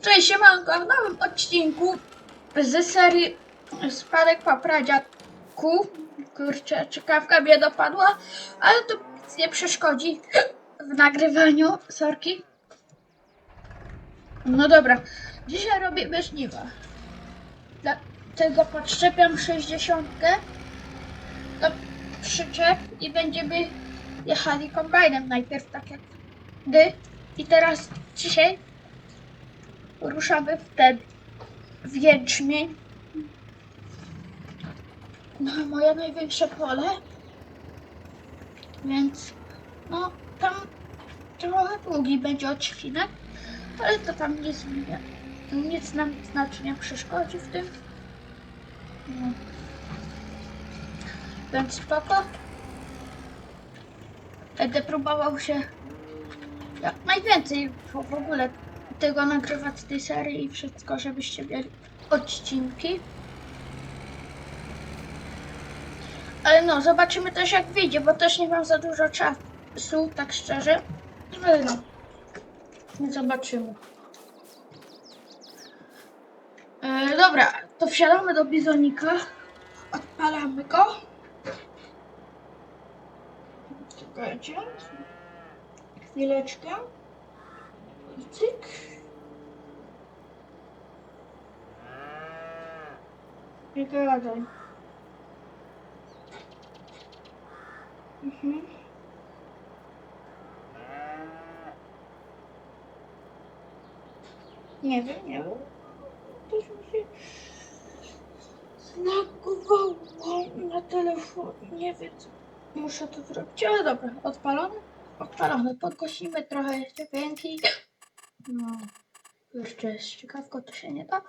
Cześć, siemanko, w nowym odcinku z serii Spadek po pradziadku. Kurczę, czekawka mnie dopadła, ale to nic nie przeszkodzi w nagrywaniu, sorki. No dobra, dzisiaj robimy żniwa. Dlatego podczepiam 60 do przyczep i będziemy jechali kombajnem najpierw, tak jak gdy. I teraz dzisiaj ruszamy w jęczmień. No, moje największe pole. Więc, no, tam trochę długi będzie odcinek, ale to tam nie, nic nam znacznie przeszkodzi w tym. No. Więc spoko. Będę próbował się jak najwięcej w ogóle tego nagrywać tej serii i wszystko, żebyście mieli odcinki. Ale no, zobaczymy też jak wyjdzie, bo też nie mam za dużo czasu, tak szczerze. Ale no, zobaczymy. E, dobra, to wsiadamy do bizonika. Odpalamy go. Czekajcie. Chwileczkę. I cyk. Nie. Mhm. Nie wiem, nie wiem. Coś mi się zlagowało na telefonie. Nie wiem, co muszę to zrobić. Ale dobra, odpalone? Odpalone. Podgłosimy trochę jeszcze dźwięki. No, jeszcze ciekawko, to się nie da.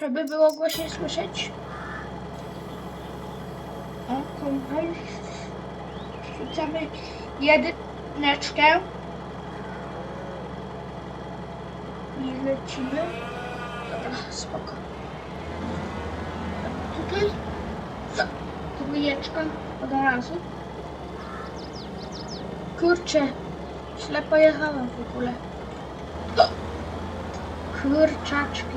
Żeby było głośniej słyszeć. O, kombajn. Wrzucamy jedyneczkę. I lecimy. Dobra, spoko. Tutaj dwójeczka od razu. Kurczę, źle pojechałem w ogóle. Kurczaczki.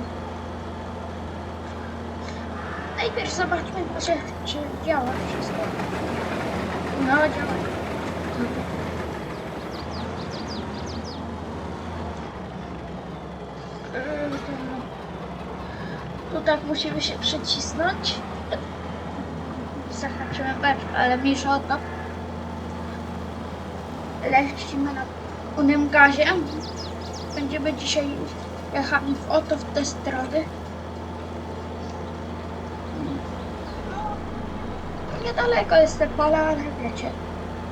Najpierw zobaczmy może, czy działa wszystko. No, działa. Yy. Tu tak musimy się przycisnąć. Zahaczyłem beczkę, ale mniejsza o to. Lecimy na pełnym gazie. Będziemy dzisiaj jechali w oto w te strony. No, niedaleko jest te pola, ale wiecie,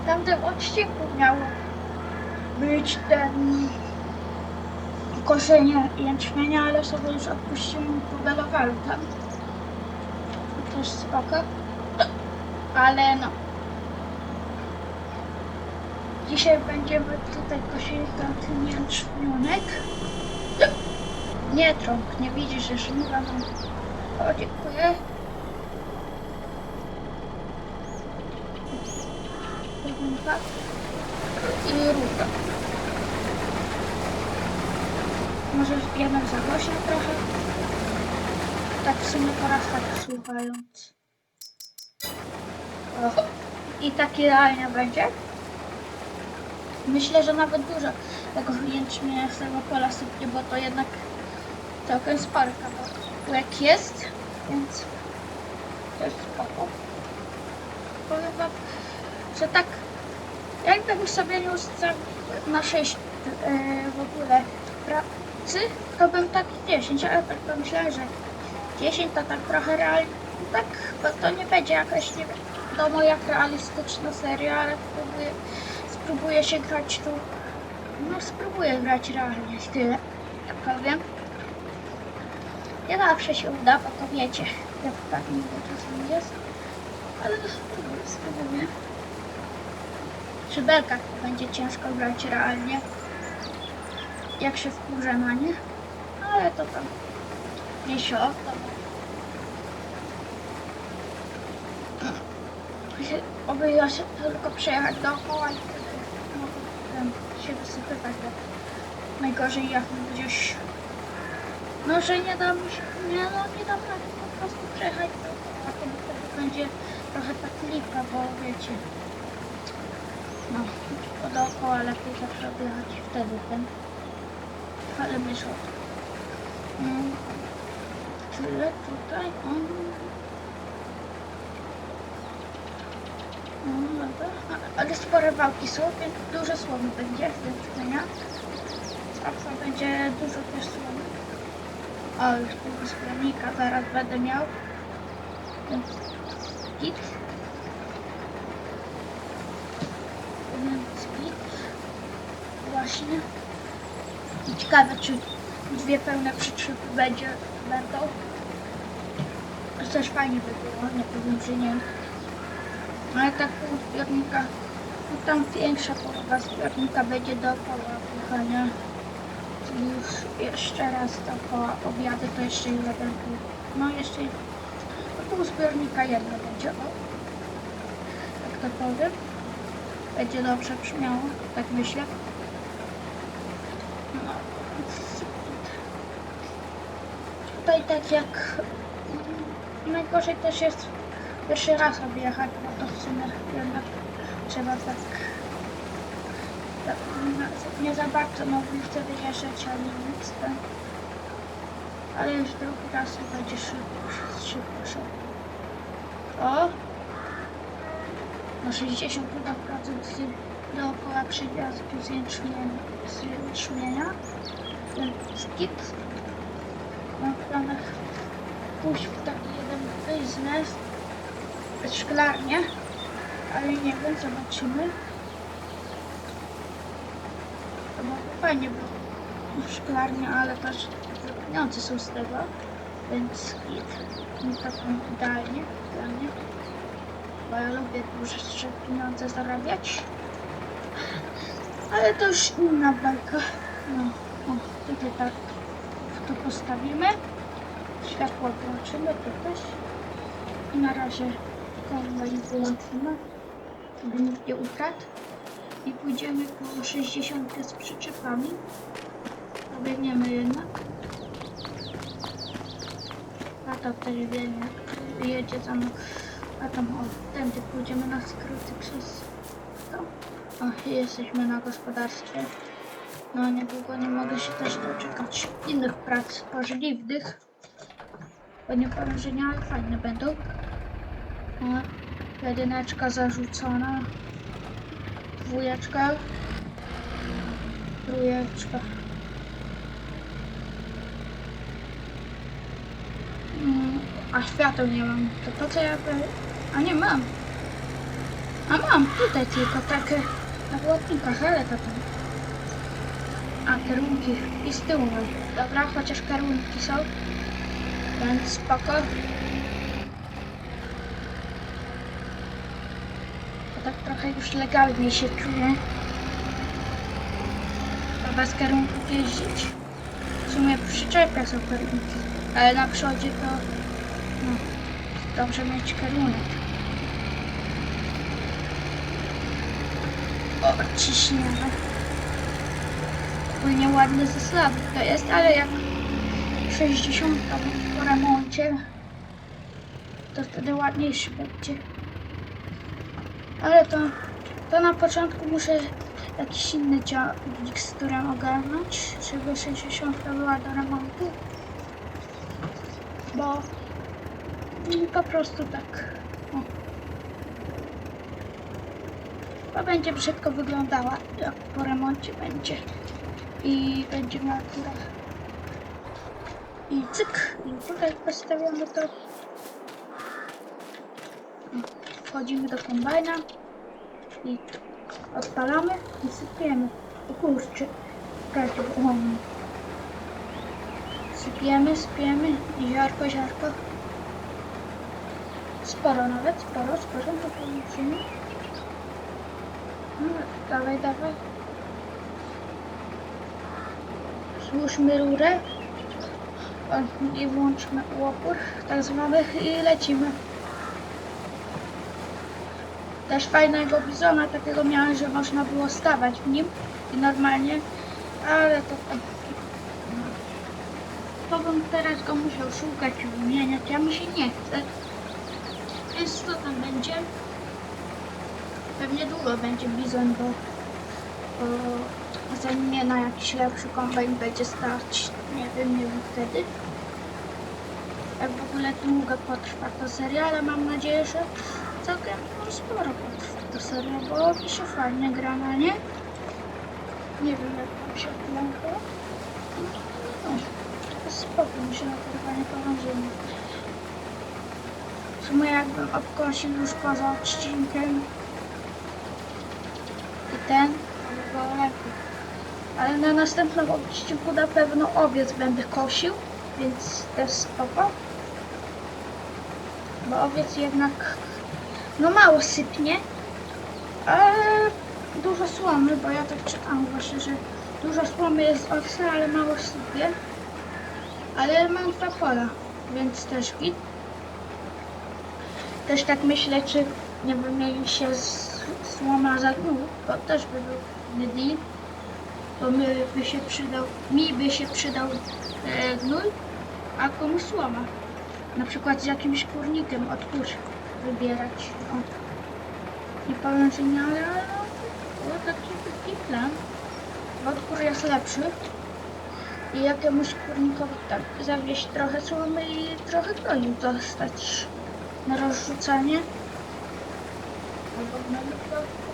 w tamtym odcinku miało być ten koszenie jęczmienia, ale sobie już odpuściłem po belowelu tam. Też spoko. Ale no. Dzisiaj będziemy tutaj kosili ten jęczmionek. Nie trąg, nie widzisz, że żniwa mam. O, dziękuję. I ruda. Może wbijemy za głośno trochę. Tak w sumie po raz tak słuchając. O. I tak idealnie będzie. Myślę, że nawet dużo tego jęczmienia z tego pola sypnie, bo to jednak całkiem spory kawałek jest, więc to jest spoko. Powiem wam, że tak jakbym sobie nie ustawił na 6 yy, w ogóle pracy, to bym tak 10, ale tak pomyślałem, że 10 to tak trochę realnie, tak, bo to nie będzie jakaś nie wiadomo jak realistyczna seria, ale spróbuję, spróbuję się grać tu, no spróbuję grać realnie, tyle, jak powiem. Nie zawsze się uda, bo to wiecie, jak tak nie czasem jest, ale spróbuję. Przy belkach będzie ciężko grać realnie, jak się wkurzę na nie, ale to tam nie się odda. Oby ja się tylko przejechać dookoła i wtedy mogę się wysypywać, bo najgorzej jak gdzieś No, że nie dam się, nie, no, nie dam rady po prostu przejechać dookoła, to wtedy będzie trochę tak lipa, bo wiecie, no, to dookoła lepiej zawsze objechać wtedy ten, ale myślę, mm, tyle tutaj, mm. No, dobra. A- Ale spore wałki są, więc dużo słomy będzie z jedzenia. Zawsze będzie dużo też słomy. O, już tego sklenika zaraz będę miał. Git. Git. Właśnie. I ciekawe, czy dwie pełne przytrzepy będzie, będą. To też fajnie by było, nie powiem, że nie. Ale tak pół zbiornika, no tam większa połowa zbiornika będzie dookoła płychania. Już jeszcze raz dookoła obiady, to jeszcze jeden pół. No jeszcze no pół zbiornika jedno będzie, o. Tak to powiem. Będzie dobrze brzmiało, tak myślę. No, tutaj tak jak mm, najgorzej też jest pierwszy raz objechać, bo to w sumie jednak trzeba tak nie- za bardzo mogli wtedy jeżdżać, ale nic tam. Ale już drugi raz będzie szybko, szybko, szybko. O! Na 60% dookoła przywiazku z jęczmienia, z jęczmienia. Ten skit. Mam w planach pójść w taki jeden biznes, szklarnię, ale nie wiem, zobaczymy. To byłoby fajnie było szklarnia, ale też pieniądze są z tego, więc git. Nie tak idealnie dla bo ja lubię duże pieniądze zarabiać. Ale to już inna bajka. No, o, tutaj tak to postawimy. Światło włączymy, to też. I na razie kombajn wyłączymy, żeby nikt nie ukradł. I pójdziemy po 60 z przyczepami. Pobiegniemy jednak. A to też wiem jak jedzie za mną. A tam o, tędy pójdziemy na skróty przez to. O, jesteśmy na gospodarstwie. No niedługo nie mogę się też doczekać innych prac możliwych. Bo nie powiem, że nie, ale fajne będą. O, jedyneczka zarzucona. Dwójeczka. Trójeczka. Mm, A świateł nie mam. To po co ja. A nie mam. A mam tutaj tylko takie na błotnikach, ale to tam. A kierunki i z tyłu mam. Dobra, chociaż kierunki są. Więc spoko. Tak trochę już legalnie się czuję. To bez kierunków jeździć. W sumie przyczepia są kierunki. Ale na przodzie to... No, dobrze mieć kierunek. O, ciśniemy. Ogólnie ładny zasady to jest, ale jak 60 po remoncie, to wtedy ładniejszy będzie. Ale to, to na początku muszę jakiś inny ciągnik z którym ogarnąć, żeby 60 była do remontu. Bo mm, po prostu tak. O. To będzie brzydko wyglądała, jak po remoncie będzie. I będzie miała turę. I cyk. I tutaj postawiamy to. Wchodzimy do kombajna. I odpalamy i sypiemy. O kurczę. Czekajcie, on- Sypiemy, sypiemy ziarko, ziarko. Sporo nawet, sporo, sporo, to powiedzmy. No, dawaj, dawaj. Złóżmy rurę. I włączmy łopór, tak zwany, i lecimy. Też fajnego bizona takiego miałem, że można było stawać w nim i normalnie, ale to tam to bym teraz go musiał szukać i wymieniać, a mi się nie chce. Więc co tam będzie? Pewnie długo będzie bizon, bo, bo zanim mnie na jakiś lepszy kombajn będzie stać, nie wiem, nie wiem wtedy. Jak w ogóle długo potrwa ta seria, ale mam nadzieję, że całkiem no, sporo potrwa ta seria, bo mi się fajnie gra na nie. Nie wiem jak tam się ogląda. No, spoko mi się nagrywanie połączenie. W sumie jakbym obkosił już poza odcinkiem i ten, to by było lepiej. Ale na następnym odcinku na pewno owiec będę kosił, więc też spoko. Bo owiec jednak no mało sypnie, ale dużo słomy, bo ja tak czytałam właśnie, że dużo słomy jest owsa, ale mało sypie. Ale mam dwa pola, więc też git. Też tak myślę, czy nie wymieni się słoma za gnój, bo też by był deal. Bo my by się przydał, mi by się przydał e, gnój, a komuś słoma. Na przykład z jakimś kurnikiem od kur wybierać. O. Nie powiem, że nie, ale no, to taki, taki plan. Bo od kur jest lepszy. I jakiemuś kurnikowi tak zawieźć trochę słomy i trochę gnoju dostać na rozrzucanie. Albo na wypadku.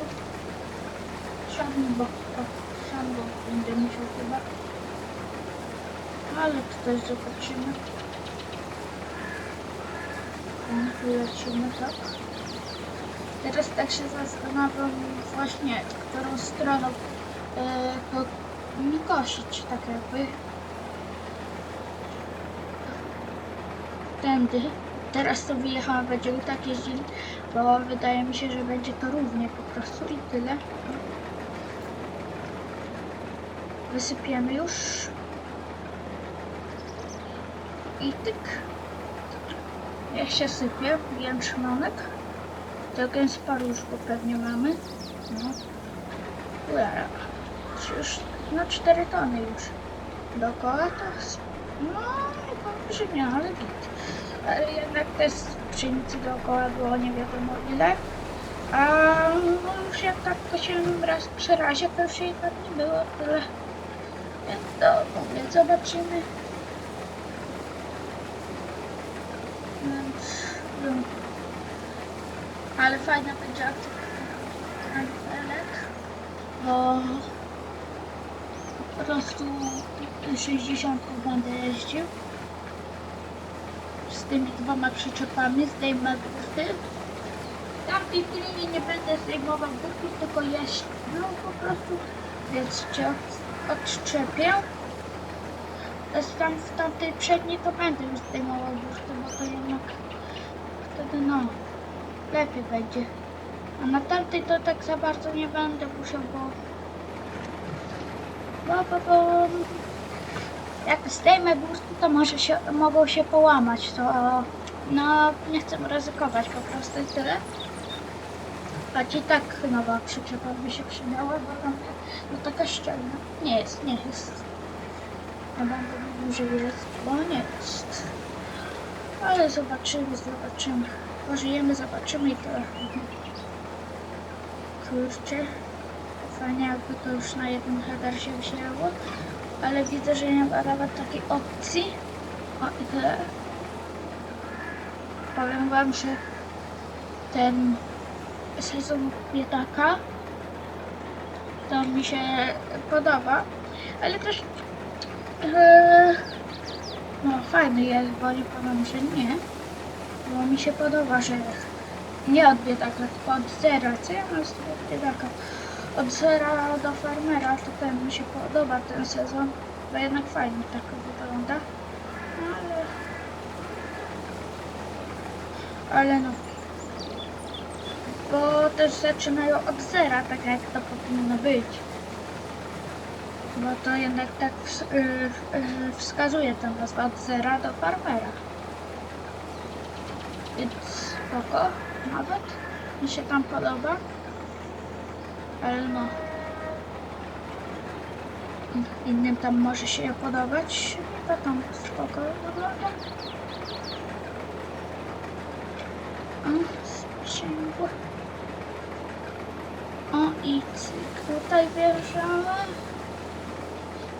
Szambo. O, szambo będę musiał chyba. Ale też zobaczymy. Lecimy, tak? Teraz tak się zastanawiam właśnie, którą stroną e, to mi kosić, tak jakby. Tędy. Teraz to wyjechałam, będziemy tak jeździli, bo wydaje mi się, że będzie to równie po prostu i tyle. Wysypiemy już. I tyk. Jak się sypie, jęczmonek. Sporo już go pewnie mamy. No. Ujara. Już no 4 tony już. Dookoła to s- no że nie, ale git. Ale jednak też pszenicy dookoła było nie wiadomo ile. A no już jak tak kosiłem raz przy razie, to już jej tak nie było tyle. Więc to mówię, zobaczymy. Więc, no. Ale fajna będzie akcja Angelek, bo po prostu 60 będę jeździł z tymi dwoma przyczepami, zdejmę burty. Tamtej chwili nie będę zdejmował burtów, tylko jeździł po prostu, więc cię od- odczepię. Tam w tamtej przedniej to będę już zdejmował burty, bo to jednak wtedy no lepiej będzie. A na tamtej to tak za bardzo nie będę musiał, bo bo, bo, bo jak zdejmę burty, to może się, mogą się połamać, to no nie chcę ryzykować po prostu i tyle. A ci tak nowa przyczepa by się przydała, bo tam no taka szczelna. Nie jest, nie jest. Ja będę że jest, bo nie jest. Ale zobaczymy, zobaczymy. Pożyjemy, zobaczymy i tyle. Kurczę. Fajnie jakby to już na jeden header się wzięło. Ale widzę, że nie ma nawet takiej opcji. O i tyle. Powiem wam, że ten sezon biedaka to mi się podoba. Ale też e, no fajny jest, powiem, że nie. Bo mi się podoba, że nie od biedaka, tylko od zera. Co ja mam z tego biedaka? Od zera do farmera, to ten mi się podoba ten sezon, bo jednak fajnie tak wygląda. No, ale... Ale no. Bo też zaczynają od zera, tak jak to powinno być. Bo to jednak tak y, y, wskazuje ten nazwa od zera do farmera. Więc spoko, nawet mi się tam podoba. Ale no. Innym tam może się nie podobać. to tam spoko wygląda. O, sprzęgło. O i cyk, tutaj wjeżdżamy.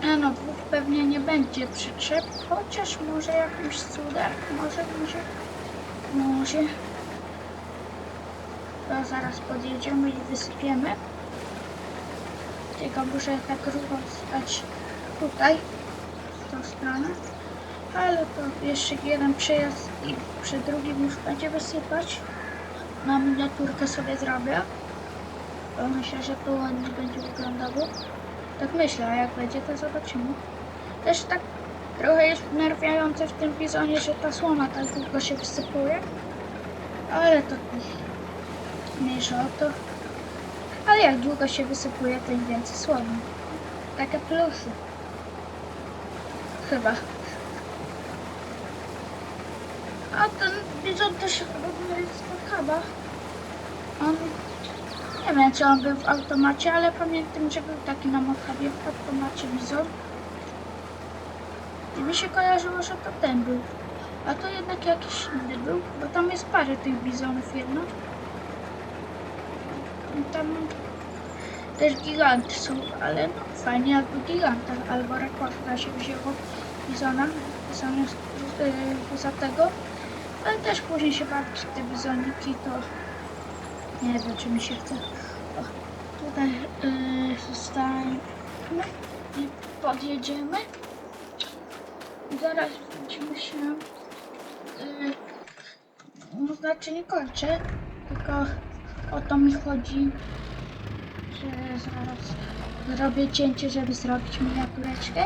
E, no dwóch pewnie nie będzie przyczep, chociaż może jakimś cudem, może, może, może. To zaraz podjedziemy i wysypiemy. Tylko muszę tak rozstać tutaj, w tą stronę. Ale to jeszcze jeden przejazd i przy drugim już będzie wysypać. Na miniaturkę sobie zrobię. Myślę, że to ładnie będzie wyglądało. Tak myślę, a jak będzie, to zobaczymy. Też tak trochę jest wnerwiające w tym bizonie, że ta słoma tak długo się wysypuje. Ale to mniejsza o to. Ale jak długo się wysypuje, tym więcej słomy. Takie plusy. Chyba. A ten bizon też jest chyba. On nie wiem, czy on był w automacie, ale pamiętam, że był taki na Mokabie w automacie bizon. I mi się kojarzyło, że to ten był. A to jednak jakiś inny był, bo tam jest parę tych bizonów jedno. I tam też giganty są, ale no fajnie jakby giganta albo rekorda się wzięło bizona, zamiast yy, za tego. Ale też później się bawić te bizoniki, to nie wiem, czy mi się chce. O, tutaj yy, i podjedziemy. Zaraz będziemy się... Yy, no znaczy nie kończę, tylko o to mi chodzi, że zaraz zrobię cięcie, żeby zrobić miniatureczkę.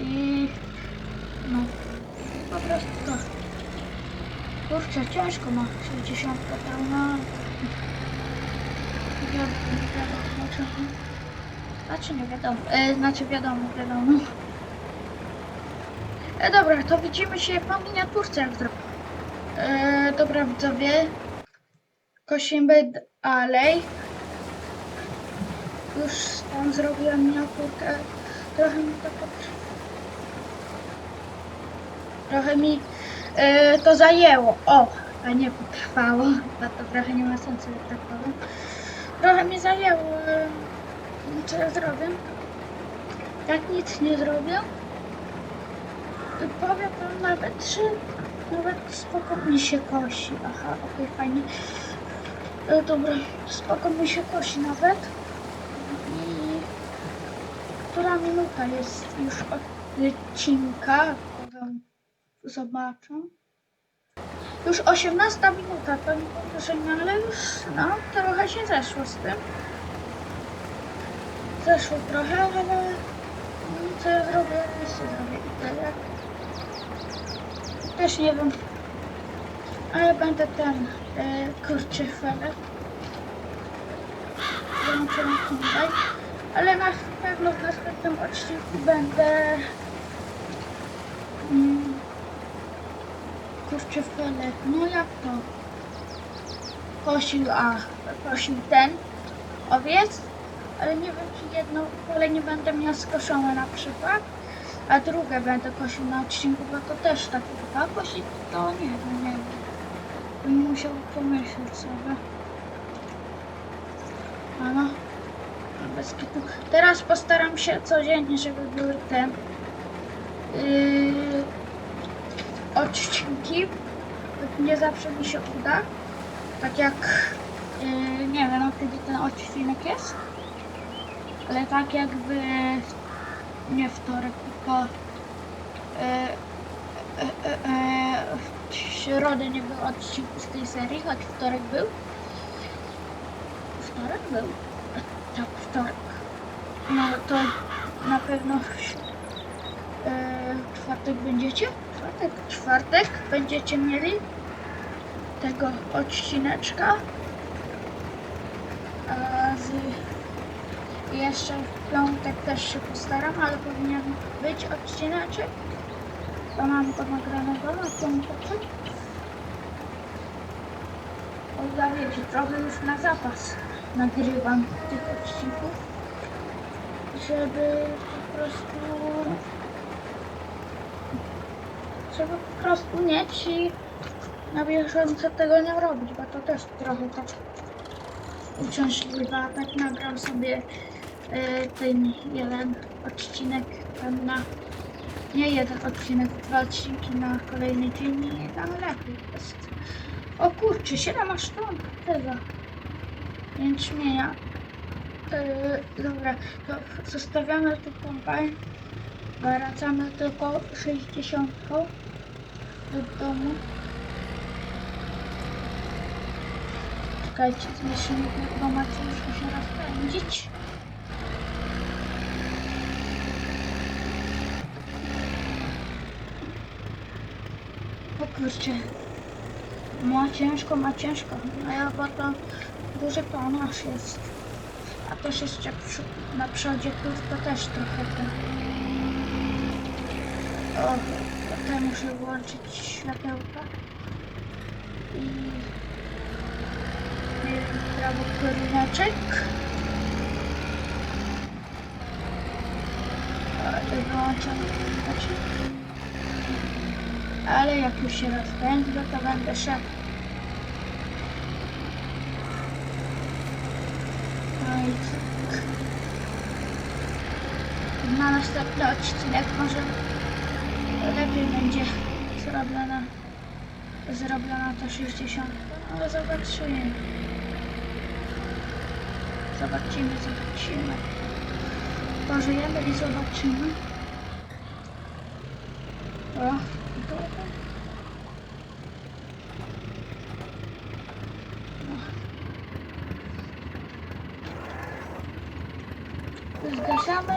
I no, po prostu to. Kurczę, ciężko ma 60 pełna. Wiadomo, czemu. Znaczy nie wiadomo, e, znaczy wiadomo, wiadomo. E, dobra, to widzimy się po miniaturce jak zrobię. E, dobra widzowie. Kosimy dalej. Już tam zrobiłam miniaturkę. Trochę mi to potrwa. Trochę mi e, to zajęło. O, a nie potrwało. Bo to trochę nie ma sensu, jak tak powiem. Trochę mi zajęło. E, co ja zrobię? Jak nic nie zrobię, powiem wam nawet, że nawet spoko mi się kosi. Aha, okej, fajnie. E, dobra, spoko mi się kosi nawet. I która minuta jest już odcinka? Zobaczę. Już 18 minuta, to nie powiem, że nie, ale już no, trochę się zeszło z tym. Zeszło trochę, ale co ja zrobię, jak jeszcze zrobię i tyle. Też nie wiem, ale będę ten e, kurczy felek. Włączę tutaj. Ale na pewno w następnym odcinku będę mm, kurczę felek. No jak to? Kosił, a kosił ten owiec, ale nie wiem czy jedno pole nie będę miał skoszone na przykład, a drugie będę kosił na odcinku, bo to też tak dwa kosić, to nie wiem, nie wiem. Bym musiał pomyśleć sobie. Ano, bez kitu. Teraz postaram się codziennie, żeby były te yy, odcinki. Nie zawsze mi się uda. Tak jak yy, nie wiem, no kiedy ten odcinek jest. Ale tak jakby nie wtorek, tylko yy, yy, yy, w środę nie było odcinku z tej serii, choć wtorek był. Wtorek był? Tak, wtorek. No to na pewno e, czwartek będziecie? Czwartek, czwartek będziecie mieli tego odcineczka. Z, jeszcze w piątek też się postaram, ale powinien być odcineczek. To mam go nagranego na piątek. O, ja wiecie, trochę już na zapas nagrywam tych odcinków, żeby po prostu trzeba po prostu mieć i na bieżąco tego nie robić, bo to też trochę tak uciążliwe. Tak nagram sobie e, ten jeden odcinek tam na nie jeden odcinek, dwa odcinki na kolejny dzień i tam lepiej jest. O kurczę, 7 aż ton tego jęczmienia. Yy, dobra, to zostawiamy tu kombajn. Wracamy tylko 60 do domu. Czekajcie, zmniejszymy macie już się rozpędzić. O kurczę. Ma ciężko, ma ciężko. No ja to duży tonaż jest. A też jeszcze przy, na przodzie to też trochę to. O, tutaj muszę włączyć światełka. I prawo kierunek. Wyłączam znaczy. Ale jak już się rozpędzę, to będę szedł. No i. Na następny odcinek może lepiej będzie zrobiona zrobiona ta 60. Ale zobaczymy. Zobaczymy, zobaczymy. Pożyjemy i zobaczymy. O. Zgaszamy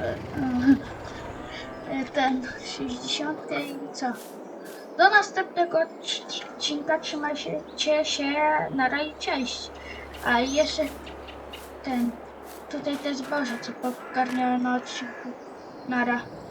e, e, ten 60 i co? Do następnego odcinka trzymajcie się na raj cześć. A jeszcze ten tutaj te zboże co pogarniałem na odcinku. Nara.